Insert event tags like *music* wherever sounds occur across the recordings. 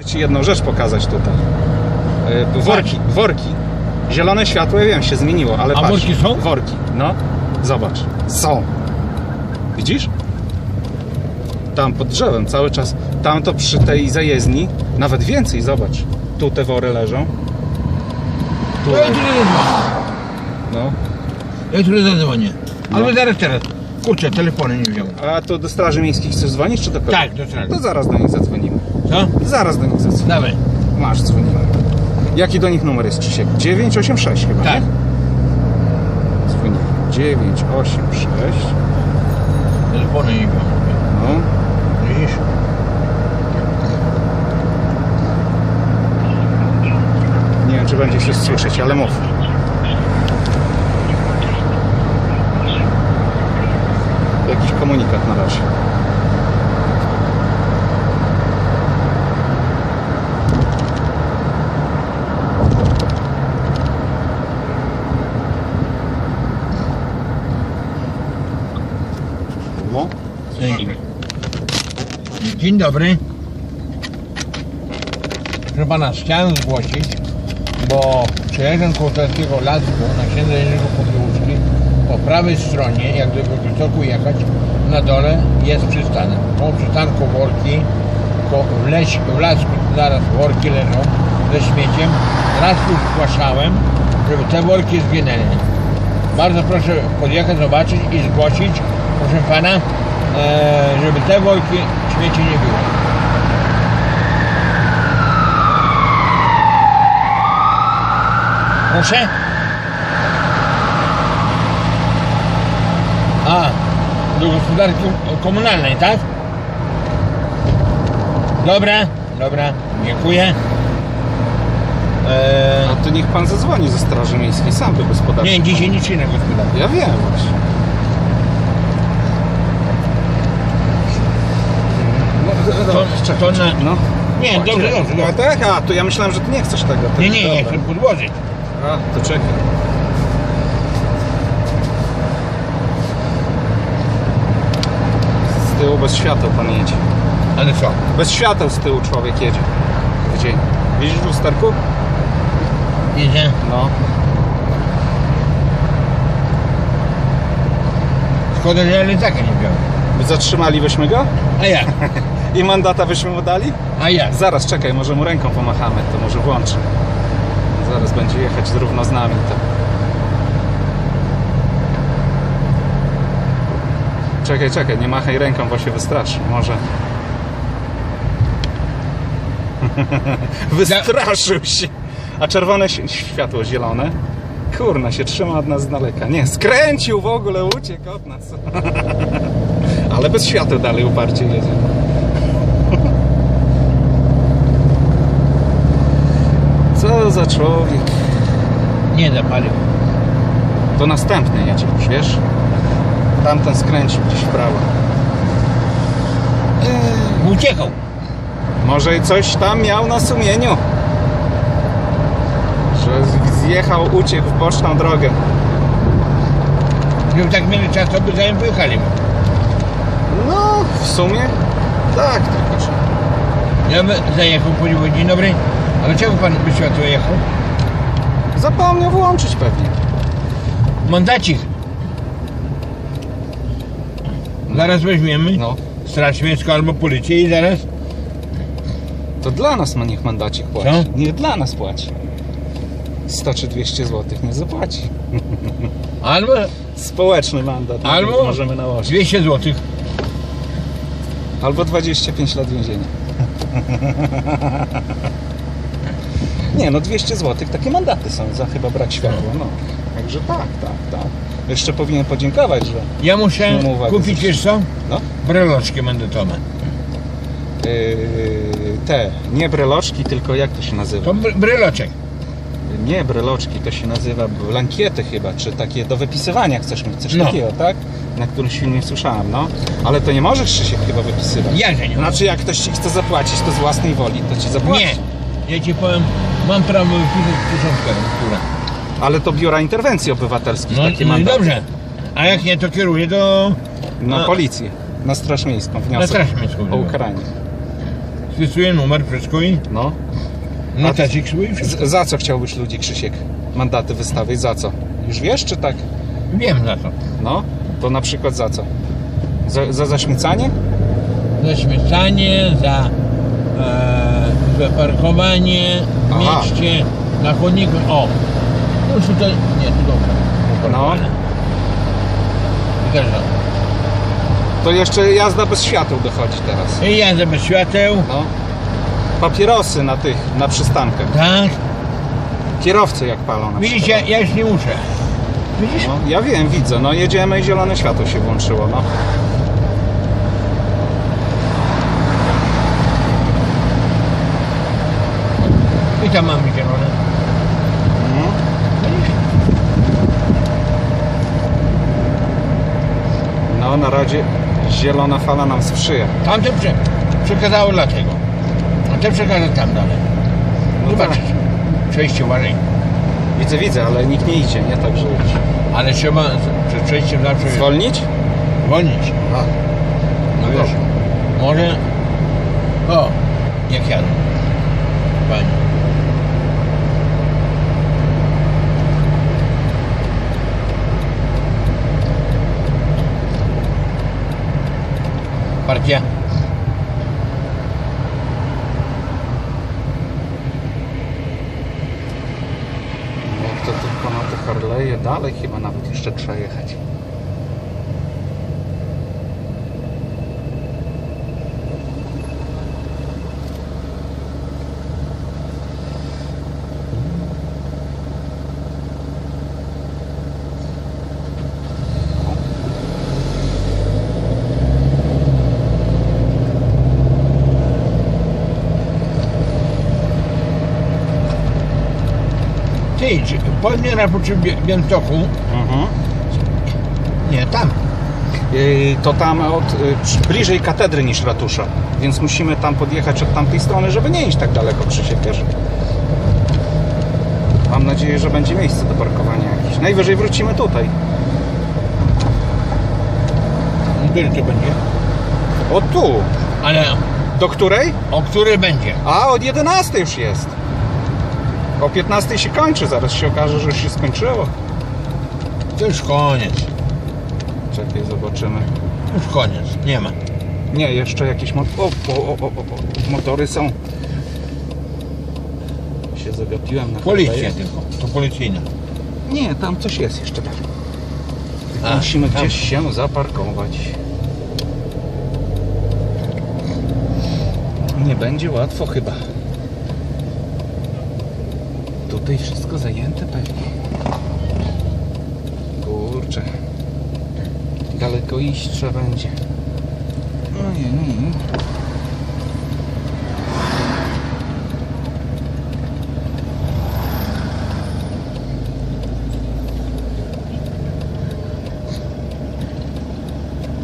Chcę Ci jedną rzecz pokazać tutaj. Yy, Worki, worki. Zielone światło, ja wiem, się zmieniło, ale A patrz. worki są? Worki, no. Zobacz. Są. Widzisz? Tam pod drzewem cały czas. Tam to przy tej zajezdni, nawet więcej, zobacz. Tu te wory leżą. Tu ja zadzwonię. No. Ja tu zadzwonię. No. Albo zaraz teraz. Kurczę, telefonu nie wziąłem. A to do Straży Miejskiej chcesz dzwonić, czy do kogo? Tak, do straży. To zaraz do nich zadzwonimy. Co? Zaraz do nich zadzwonimy. Dawaj. Masz, dzwonimy. Jaki do nich numer jest, Krzysiek? 986 chyba, Tak. nie? Dzwonimy. 986. Telefonu nie wziąłem. No. Widzisz? Nie wiem, czy będzie się słyszeć, ale mów. Jakiś komunikat na razie. No. Dzień dobry. Proszę pana, chciałem zgłosić, bo przejeżdżam koło takiego lasku na księdza Jerzego Popiełuszki po prawej stronie, jak gdyby w Wysoku jechać, na dole jest przystanek. Po przystanku worki, ko- w, leś, w lasku zaraz worki leżą ze śmieciem. Raz już zgłaszałem, żeby te worki zginęły. Bardzo proszę podjechać, zobaczyć i zgłosić, proszę pana, e, żeby te worki śmieci nie było. Proszę? A, do gospodarki komunalnej, tak? Dobra, dobra, dziękuję. Eee, A to niech pan zadzwoni ze Straży Miejskiej, sam by gospodarczy. nie, dzisiaj nic innego gospodarki. Ja wiem właśnie. To, to na... no. Nie, Chodź, dobrze, no. dobrze, A dobrze. tak? A, to ja myślałem, że ty nie chcesz tego. Nie, nie, nie, chcę podłożyć. A, to czekaj. Z tyłu bez świateł pan jedzie. Ale co? Bez świateł z tyłu człowiek jedzie. W dzień. Widzisz w lusterku? Idzie? No. Szkoda, że ja lecaka nie wziąłem. Zatrzymalibyśmy go A jak? *laughs* i mandata byśmy mu dali? A jak? Zaraz, czekaj, może mu ręką pomachamy, to może włączy. Zaraz będzie jechać równo z nami. To. Czekaj, czekaj, nie machaj ręką, bo się wystraszy. Może. *laughs* Wystraszył się. A czerwone światło zielone? Kurna, się trzyma od nas z daleka. Nie, skręcił w ogóle, uciekł od nas. *laughs* Ale bez świateł dalej uparcie jedzie. Co za człowiek. Nie zapalił. To następny jedzie już, wiesz? Tamten skręcił gdzieś w prawo. Uciekał. Może i coś tam miał na sumieniu. Że zjechał, uciekł w boczną drogę. Gdyby tak mieli czas, to by za nim pojechali. No, w sumie tak, tylko że... Ja by zajechał, powiedział, dzień dobry. A dlaczego pan by światło jechał? Zapomniał włączyć pewnie. Mandacik. Zaraz weźmiemy No, Straż Miejską albo policję i zaraz to dla nas ma niech mandacik płaci. Co? Nie dla nas płaci. 100 czy 200 zł nie zapłaci. albo, Społeczny mandat albo możemy nałożyć. 200 zł. Albo 25 lat więzienia. Nie, no 200 zł, takie mandaty są za chyba brak światła, no. Także tak, tak, tak. Jeszcze powinien podziękować, że Ja uwagi kupić, wiesz co? no, Breloczki mandatowe. yy, te, nie breloczki, tylko jak to się nazywa? To br- breloczek. Nie breloczki, to się nazywa blankiety chyba, czy takie do wypisywania chcesz mieć, coś No. takiego, tak? Na którymś filmie słyszałem, no. Ale to nie możesz się chyba wypisywać. Jakże nie? Znaczy jak ktoś ci chce zapłacić, to z własnej woli, to ci zapłaci. Nie. Ja ci powiem, mam prawo wypisać pieczątkę, która. Ale to biura interwencji obywatelskich No, takie no i mandaty. dobrze. A jak nie, to kieruję do... Na No. policję, na Straż Miejską wniosek Straż Miejską o ukaranie. Wpisuję numer, wszystko i No. notecik swój i wszystko. Z, za co chciałbyś ludzi, Krzysiek, mandaty wystawić? Za co? Już wiesz, czy tak? Wiem za to. No. To na przykład za co? Za, za zaśmiecanie? Za śmiecanie, za, e, parkowanie w Aha. mieście, na chodniku. O! Już tutaj, nie, tu dobra. No. I też dobra. To jeszcze jazda bez świateł dochodzi teraz. I jazdę bez świateł. No. Papierosy na tych, na przystankach. Tak. Kierowcy jak palą na Widzicie, przykład. ja już nie muszę. Widzisz? No, ja wiem, widzę. No jedziemy i zielone światło się włączyło, no. Tam mamy zielone. No, na razie zielona fala nam sprzyja. Tamte prze, przekazały dlatego. A te przekażę tam dalej. No Zobacz. tak. Przejście uważaj. Widzę, widzę, ale nikt nie idzie, nie tak, że Ale trzeba przed przejściem zawsze zwolnić? zwolnić. A, No no wiesz, może... O, jak jadą. Pani. Partia. Jak to tylko na te Harley'e dalej chyba nawet jeszcze trzeba jechać. Ty, czy powiedz na przy Białymstoku, Mhm. nie, tam. Yy, To tam od, y, przy- bliżej katedry niż ratusza, więc musimy tam podjechać od tamtej strony, żeby nie iść tak daleko, Krzysiek, wiesz? Mam nadzieję, że będzie miejsce do parkowania jakieś. Najwyżej wrócimy tutaj. Który to będzie? O tu. Ale Do której? o który będzie? A, od 11 już jest. O 15 się kończy, zaraz się okaże, że już się skończyło. To już koniec. Czekaj, zobaczymy. Już koniec. Nie ma. Nie, jeszcze jakieś mot- o, o, o, o, motory są. Się zagapiłem na Policja tylko. To policyjna. Nie, tam coś jest jeszcze tak. A, Musimy tam. gdzieś się zaparkować. Nie będzie łatwo chyba. Tutaj wszystko zajęte pewnie. Kurczę. Daleko iść trzeba będzie. Ojej.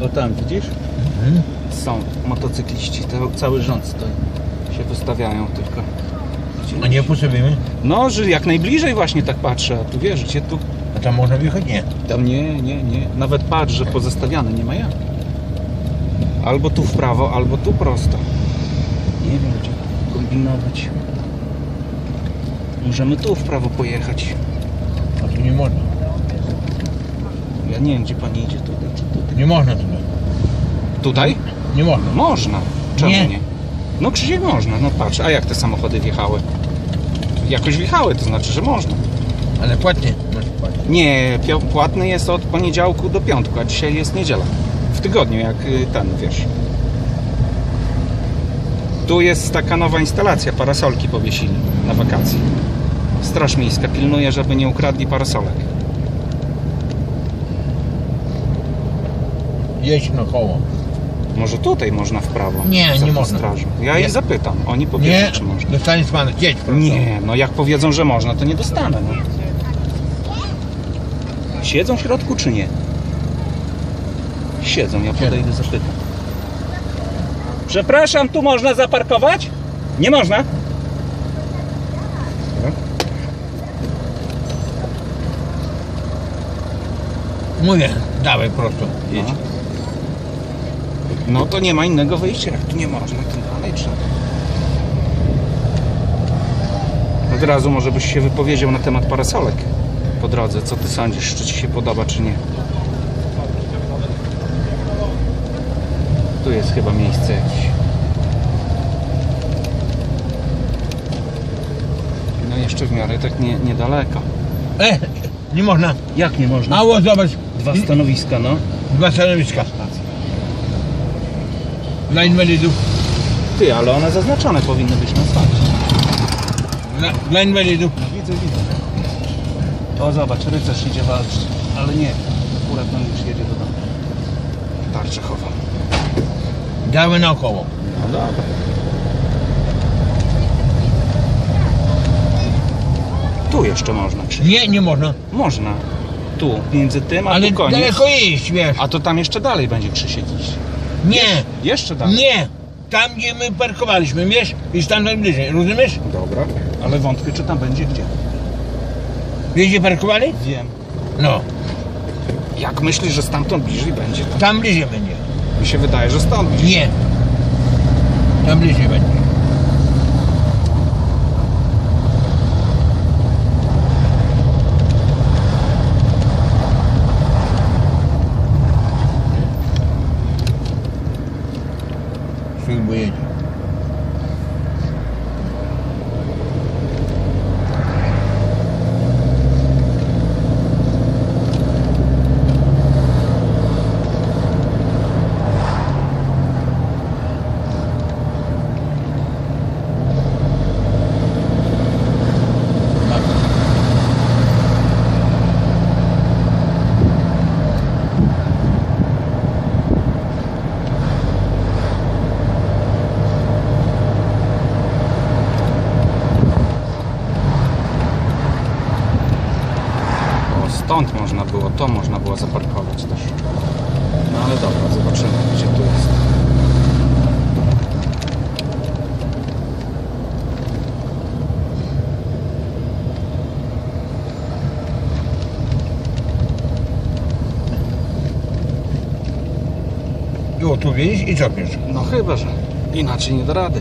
O tam widzisz? Mhm. Są motocykliści, to cały rząd stoi. Się wystawiają tylko. Gdzie- A nie postawimy? No, że jak najbliżej właśnie tak patrzę, a tu wiesz, gdzie tu? A tam można wjechać? Nie. Tam nie, nie, nie. Nawet patrz, że pozostawiane, nie ma jak. Albo tu w prawo, albo tu prosto. Nie wiem, gdzie kombinować. Możemy tu w prawo pojechać. A tu nie można. Ja nie wiem, gdzie pan idzie, tutaj czy tutaj. Nie można tutaj. Tutaj? Nie można. Można. Czemu nie? Nie. No Krzysiek można, no patrz, a jak te samochody wjechały? Jakoś wjechały, to znaczy, że można. Ale płatnie. Nie, pio- płatny jest od poniedziałku do piątku, a dzisiaj jest niedziela. W tygodniu, jak y, ten, wiesz. Tu jest taka nowa instalacja, parasolki powiesili na wakacje. Straż Miejska pilnuje, żeby nie ukradli parasolek. Jedź na koło. Może tutaj można w prawo? Nie, za nie tą można. Strażą. Ja Nie. ich zapytam, oni powiedzą, Nie, czy można. dostaniesz pan. Jedź prosto. Nie, no jak powiedzą, że można, to nie dostanę. No. Siedzą w środku, czy nie? Siedzą, ja podejdę zapytam. Przepraszam, tu można zaparkować? Nie można? Mówię, dawaj prosto. Jedź. No. No to nie ma innego wyjścia, jak tu nie można, to dalej trzeba. Od razu może byś się wypowiedział na temat parasolek po drodze. Co ty sądzisz, czy ci się podoba, czy nie? Tu jest chyba miejsce jakieś. No jeszcze w miarę tak nie, niedaleko. E, nie można. Jak nie można? Mało, zobacz. Dwa stanowiska, no. Dwa stanowiska. Dla inwalidów. Ty, ale one zaznaczone powinny być na asfalcie. Dla, dla inwalidów. Widzę, widzę. O, zobacz, rycerz idzie walczyć. Ale nie, akurat on już jedzie do domu. Tarczę chowa. Dały naokoło. No dobra. Tu jeszcze można, czy Nie, nie można. Można. Tu, między tym, a Ale tu koniec. daleko iść, wiesz. A to tam jeszcze dalej będzie Krzysiek iść. Nie, Jeszcze dalej. nie. Tam, gdzie my parkowaliśmy, wiesz? I stamtąd bliżej, rozumiesz? Dobra. Ale wątpię, czy tam będzie gdzie. Wiesz, gdzie parkowali? Wiem. No, Jak myślisz, że stamtąd bliżej będzie? Tam bliżej będzie. mi się wydaje, że stąd bliżej. Nie. Tam bliżej będzie. Służby jedzie. O, stąd można było, to można było zaparkować też. No ale dobra, zobaczymy, gdzie tu jest. O, tu widzisz i copiesz. No chyba, że inaczej nie da rady.